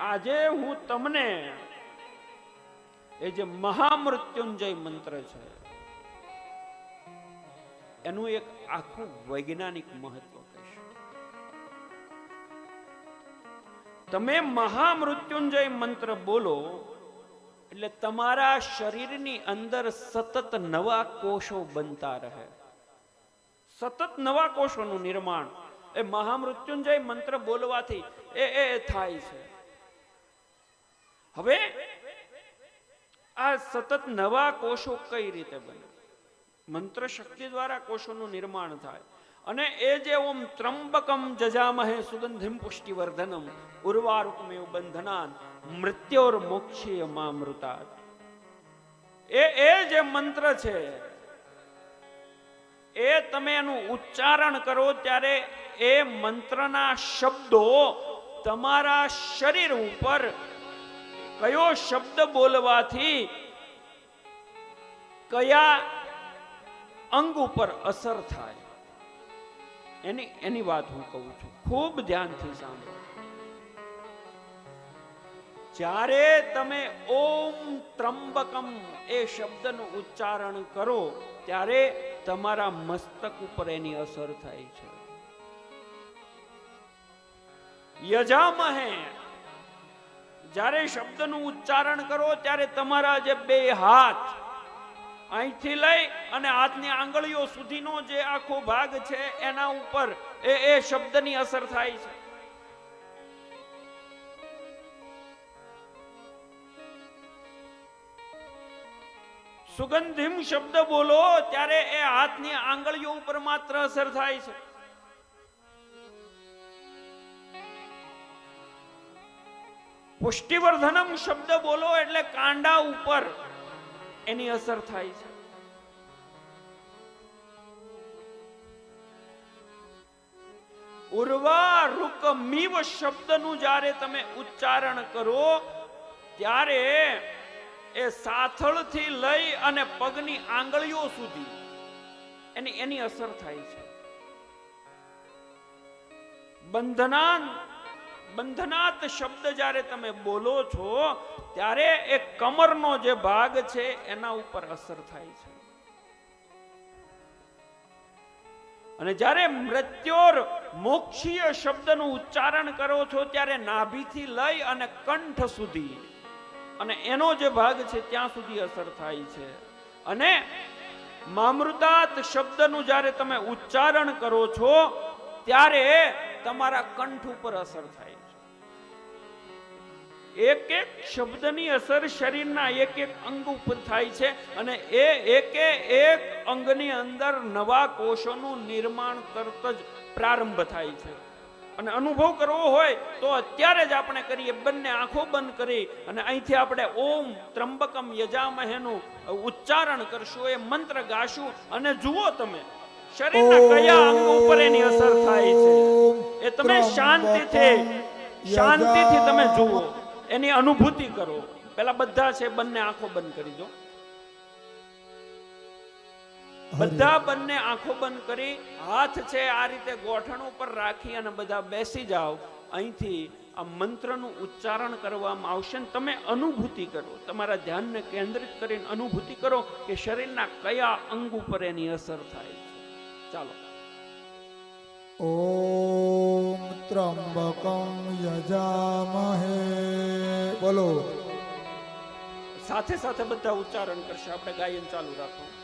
આજે હું તમને એ જે મહામૃત્યુંજય મંત્ર છે, એનું એક આખું વૈજ્ઞાનિક મહત્વ કહીશ. તમે મહામૃત્યુંજય મંત્ર બોલો, એટલે તમારા શરીરની અંદર સતત નવા કોષો બનતા રહે. સતત નવા કોષોનું નિર્માણ એ મહામૃત્યુંજય મંત્ર બોલવાથી એ એ થાય છે. હવે આ સતત નવા કોષો કઈ રીતે બને? મંત્ર શક્તિ દ્વારા કોષોનું નિર્માણ થાય. અને એ જે ઓમ ત્રંબકમ જજામહે સુગંધિમ પુષ્ટિવર્ધનમ ઉર્વારુકમેવ બંધનાન મૃત્યોર મોક્ષીય મામૃતા એ એ જે મંત્ર છે એ તમે એનું ઉચ્ચારણ કરો ત્યારે એ મંત્રના શબ્દો તમારા શરીર ઉપર કયો શબ્દ બોલવાથી કયા અંગ ઉપર અસર થાય? એની એની વાત હું કહું છું. ખૂબ ધ્યાનથી સાંભળો. જ્યારે તમે ઓમ ત્રંબકમ એ શબ્દનું ઉચ્ચારણ કરો, ત્યારે તમારા મસ્તક ઉપર એની અસર થાય છે. યજામહે. જ્યારે શબ્દનું ઉચ્ચારણ કરો, ત્યારે તમારા જે બે હાથ અહીંથી લઈ અને હાથની આંગળીઓ સુધીનો જે આખો ભાગ છે, એના ઉપર એ એ શબ્દની અસર થાય છે. સુગંધિમ શબ્દ બોલો, ત્યારે એ હાથની આંગળીઓ ઉપર માત્ર અસર થાય છે. પુષ્ટિવર્ધનમ શબ્દ બોલો એટલે કાંડા ઉપર એની અસર થાય છે. ઉર્વા રૂક મીવ શબ્દનું જ્યારે તમે ઉચ્ચારણ કરો, ત્યારે એ સાથળથી લઈ અને પગની આંગળીઓ સુધી. એની એની અસર થાય છે. બંધનાન, બંધનાત શબ્દ જ્યારે તમે બોલો છો, ત્યારે એ કમરનો જે ભાગ છે, એના ઉપર અસર થાય છે. અને જ્યારે મૃત્યોર મોક્ષીય શબ્દનું ઉચ્ચારણ કરો છો, ત્યારે નાભીથી લઈ અને કંઠ સુધી અને એનો જે ભાગ છે ત્યાં સુધી અસર થાય છે. અને મામૃતાત શબ્દનું જ્યારે તમે ઉચ્ચારણ કરો છો, ત્યારે તમારા કંઠ ઉપર અસર થાય છે. એક એક શબ્દની અસર શરીરના એક એક અંગ ઉપર થાય છે અને એ એકે એક અંગની અંદર નવા કોષોનું નિર્માણ કરત જ પ્રારંભ થાય છે. અને અનુભવ કરવો હોય તો અત્યારે જ આપણે કરીએ. બંને આંખો બંધ કરી અને અહીંથી આપણે ઓમ ત્રંબકમ યજામહેનું ઉચ્ચારણ કરશું. એ મંત્ર ગાશું અને જુઓ તમે શરીરના કયા અંગ ઉપર એની અસર થાય છે. એ તમે શાંતિથી શાંતિથી તમે જુઓ. એની અનુભૂતિ કરો. પેલા બધા છે બંને આંખો બંધ કરી દો. બધા બંને આંખો બંધ કરી હાથ છે આ રીતે ગોઠણ ઉપર રાખી અને બધા બેસી જાઓ. અહીંથી આ મંત્રનું ઉચ્ચારણ કરવામાં આવશે ને તમે અનુભૂતિ કરો. તમારા ધ્યાનને કેન્દ્રિત કરીને અનુભૂતિ કરો કે શરીરના કયા અંગ ઉપર એની અસર થાય છે. ચાલો. ઓમ ત્રંબકમ યજામહે. બોલો. સાથે સાથે બધા ઉચ્ચારણ કરશે. આપણે ગાયન ચાલુ રાખો.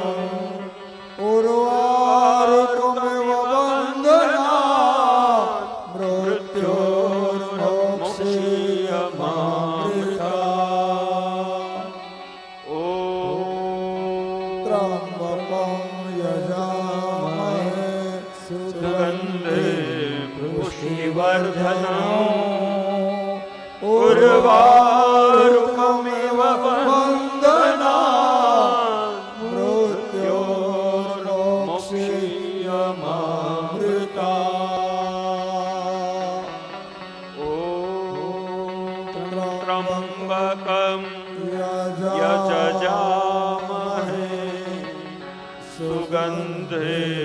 ઉર્વારુકમેવ વંદના મૃત્યો મોક્ષિયમામૃતા ઓ ત્રંબકમ યજામહે સુગંધે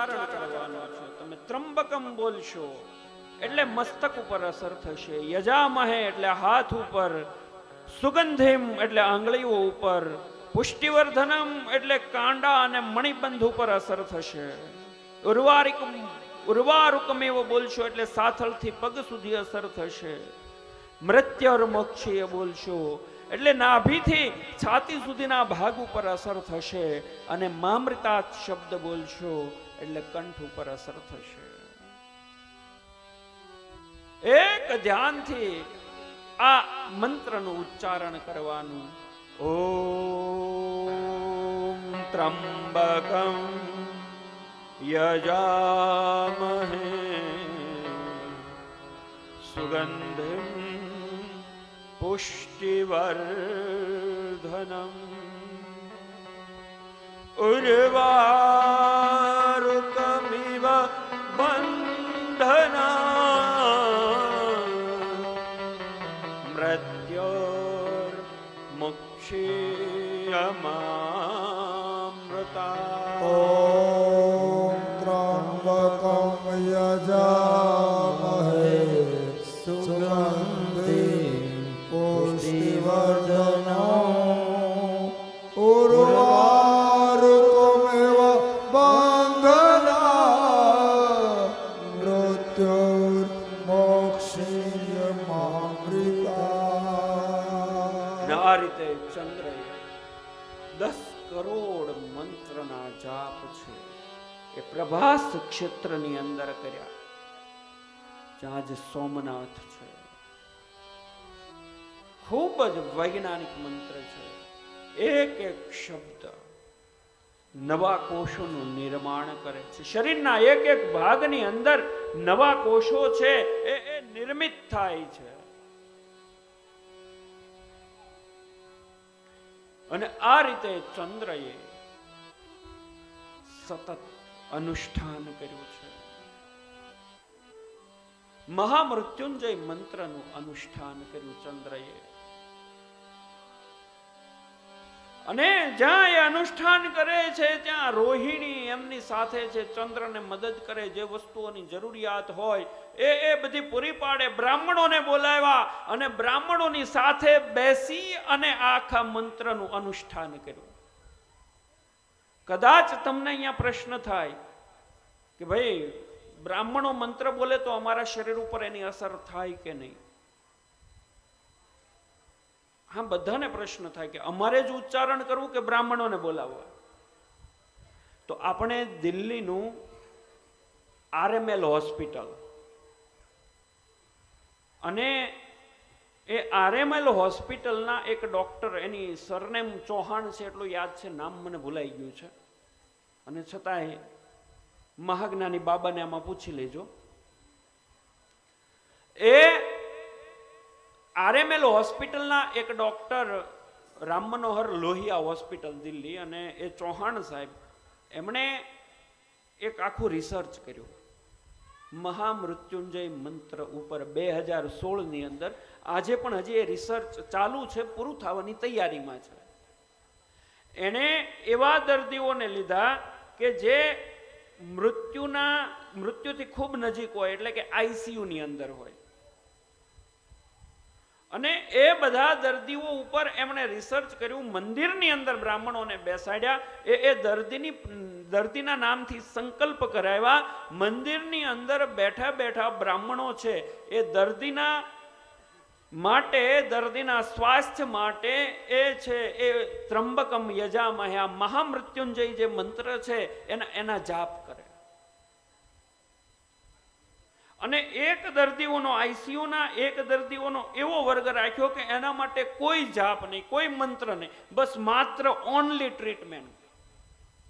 ઉચ્ચારણ કરવાનો છે. તમે ત્રંબકમ બોલશો, એટલે મસ્તક ઉપર અસર થશે. યજામહે એટલે હાથ ઉપર, સુગંધિમ એટલે આંગળીઓ ઉપર, પુષ્ટિવર્ધનમ એટલે કાંડા અને મણિબંધ ઉપર અસર થશે. ઉર્વારિકમ ઉર્વારુકમ એવો બોલશો એટલે સાથળથી પગ સુધી અસર થશે. મૃત્યોર મોક્ષીય બોલશો એટલે નાભીથી છાતી સુધીના ભાગ ઉપર અસર થશે અને મામૃતા શબ્દ બોલશો એટલે કંઠ ઉપર અસર થશે. એક ધ્યાનથી આ મંત્રનું ઉચ્ચારણ કરવાનું. ઓમ ત્રંબકમ યજામહે સુગંધિમ પુષ્ટિવર્ધનમ ઉર્વારુકમિવ બંધના મૃત્યોર્મુક્ષીયમામૃતા ॐ ક્ષેત્રની અંદર કર્યા. જ્યાં જ સોમનાથ છે. ખૂબ જ વૈજ્ઞાનિક મંત્ર છે. એક એક શબ્દ નવા કોષોનું નિર્માણ કરે છે. શરીરના એક એક ભાગની અંદર નવા કોષો છે, એ એ નિર્મિત થાય છે. અને આ રીતે ચંદ્રએ સતત અનુષ્ઠાન કર્યું છે. મહામૃત્યુંજય મંત્રનું અનુષ્ઠાન કર્યું ચંદ્રએ. અને જ્યાં એ અનુષ્ઠાન કરે છે, ત્યાં રોહિણી એમની સાથે છે, ચંદ્રને મદદ કરે, જે વસ્તુઓની જરૂરિયાત હોય, એ એ બધી પૂરી પાડે, બ્રાહ્મણોને બોલાવ્યા અને બ્રાહ્મણોની સાથે બેસી અને આખા મંત્રનું અનુષ્ઠાન કર્યું. કદાચ તમને અહીંયા પ્રશ્ન થાય કે ભાઈ, બ્રાહ્મણો મંત્ર બોલે તો અમારા શરીર ઉપર એની અસર થાય કે નહીં? હા, બધાને પ્રશ્ન થાય કે અમારે જ ઉચ્ચારણ કરવું કે બ્રાહ્મણોને બોલાવવા? તો આપણે દિલ્હીનું આરએમએલ હોસ્પિટલ અને એ આરએમએલ હોસ્પિટલના એક ડૉક્ટર, એની સરનેમ ચૌહાણ છે એટલું યાદ છે, નામ મને ભૂલાઈ ગયું છે. અને છતાંય મહાજ્ઞાની બાબાને આમાં પૂછી લેજો. એ આરએમએલ હોસ્પિટલના એક ડૉક્ટર રામ મનોહર લોહિયા હોસ્પિટલ, દિલ્હી, અને એ ચૌહાણ સાહેબ, એમણે એક આખું રિસર્ચ કર્યું. મહામૃત્યુંજય મંત્ર ઉપર બે હજાર સોળની અંદર આજે પણ હજી એ રિસર્ચ ચાલુ છે, પૂરું થવાની તૈયારીમાં છે. એણે એવા દર્દીઓને લીધા કે જે મૃત્યુના, મૃત્યુથી ખૂબ નજીક હોય, એટલે કે આઈસીયુની અંદર હોય. અને એ બધા દર્દીઓ ઉપર એમણે રિસર્ચ કર્યું, મંદિરની અંદર બ્રાહ્મણોને બેસાડ્યા. એ એ દર્દીની, દર્દીના નામથી સંકલ્પ કરાવ્યા, મંદિરની અંદર બેઠા બેઠા બ્રાહ્મણો છે, એ દર્દીના માટે, દર્દીના સ્વાસ્થ્ય માટે એ છે, એ ત્રંબકમ યજામહ્યા, મહામૃત્યુંજય જે મંત્ર છે, એના એના જાપ કરે અને એક દર્દીઓનો આઈસીયુના એક દર્દીઓનો એવો વર્ગ રાખ્યો કે એના માટે કોઈ જાપ નહીં, કોઈ મંત્ર નહીં, બસ માત્ર ઓનલી ટ્રીટમેન્ટ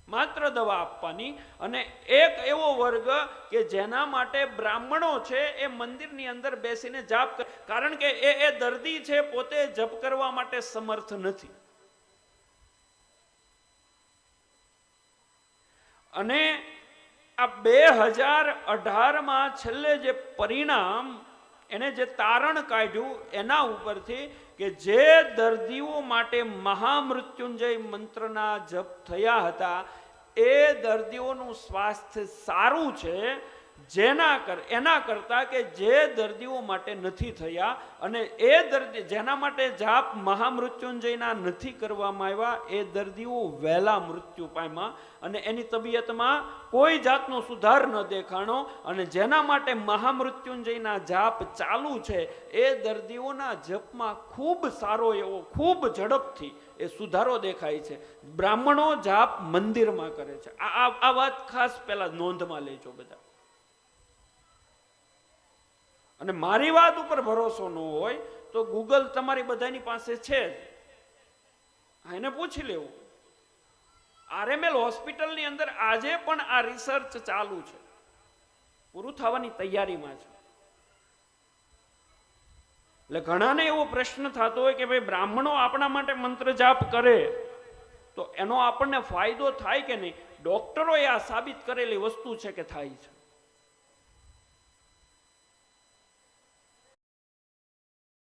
માત્ર દવા આપવાની અને એક એવો વર્ગ કે જેના માટે બ્રાહ્મણો છે એ મંદિરની અંદર બેસીને જાપ કરે કારણ કે એ એ દર્દી છે પોતે જપ કરવા માટે સમર્થ નથી. અને આ બે હજાર અઢારમાં છેલ્લે જે પરિણામ, એને જે તારણ કાઢ્યું, એના ઉપરથી કે જે દર્દીઓ માટે મહામૃત્યુંજય મંત્રના જપ થયા હતા, એ દર્દીઓનું સ્વાસ્થ્ય સારું છે જેના કર, એના કરતા કે જે દર્દીઓ માટે નથી થયા અને એ દર્દી, જેના માટે જાપ મહામૃત્યુંજયના નથી કરવામાં આવ્યા, એ દર્દીઓ વહેલા મૃત્યુ પામ્યા અને એની તબિયતમાં કોઈ જાતનો સુધાર ન દેખાણો અને જેના માટે મહામૃત્યુંજયના જાપ ચાલુ છે, એ દર્દીઓના જપમાં ખૂબ સારો એવો, ખૂબ ઝડપથી એ સુધારો દેખાય છે. બ્રાહ્મણો જાપ મંદિરમાં કરે છે. આ, આ- વાત ખાસ પહેલા નોંધમાં લેજો બધા. અને મારી વાત ઉપર ભરોસો ન હોય તો ગૂગલ તમારી બધાની પાસે છે જ. એને પૂછી લેવું. આરએમએલ હોસ્પિટલની અંદર આજે પણ આ રિસર્ચ ચાલુ છે. પૂરું થવાની તૈયારીમાં છે. એટલે ઘણાને એવો પ્રશ્ન થતો હોય કે ભાઈ, બ્રાહ્મણો આપણા માટે મંત્ર જાપ કરે, તો એનો આપણને ફાયદો થાય કે નહીં? ડોક્ટરોએ આ સાબિત કરેલી વસ્તુ છે કે થાય છે.